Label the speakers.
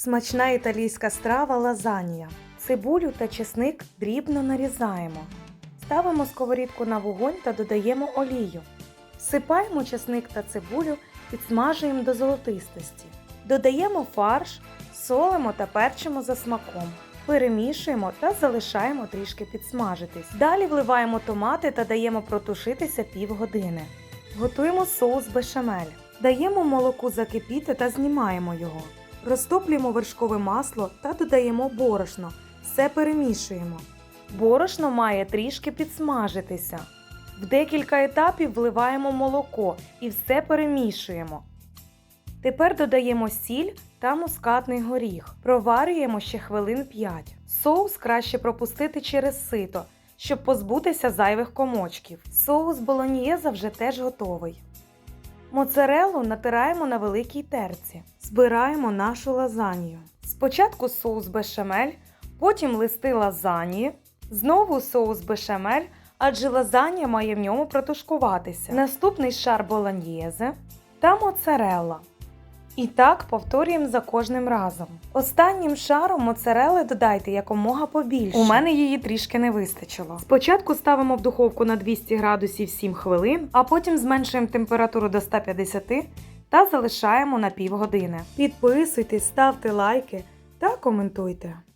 Speaker 1: Смачна італійська страва лазанія. Цибулю та чесник дрібно нарізаємо. Ставимо сковорідку на вогонь та додаємо олію. Всипаємо чесник та цибулю, підсмажуємо до золотистості. Додаємо фарш, солимо та перчимо за смаком. Перемішуємо та залишаємо трішки підсмажитись. Далі вливаємо томати та даємо протушитися півгодини. Готуємо соус бешамель. Даємо молоку закипіти та знімаємо його. Розтоплюємо вершкове масло та додаємо борошно. Все перемішуємо. Борошно має трішки підсмажитися. В декілька етапів вливаємо молоко і все перемішуємо. Тепер додаємо сіль та мускатний горіх. Проварюємо ще хвилин 5. Соус краще пропустити через сито, щоб позбутися зайвих комочків. Соус болоньєза вже теж готовий. Моцарелу натираємо на великій терці. Збираємо нашу лазанью. Спочатку соус бешамель, потім листи лазані, знову соус бешамель, адже лазанія має в ньому протушкуватися. Наступний шар болоньєзе та моцарелла. І так повторюємо за кожним разом. Останнім шаром моцарели додайте якомога побільше. У мене її трішки не вистачило. Спочатку ставимо в духовку на 200 градусів 7 хвилин, а потім зменшуємо температуру до 150 та залишаємо на півгодини. Підписуйтесь, ставте лайки та коментуйте.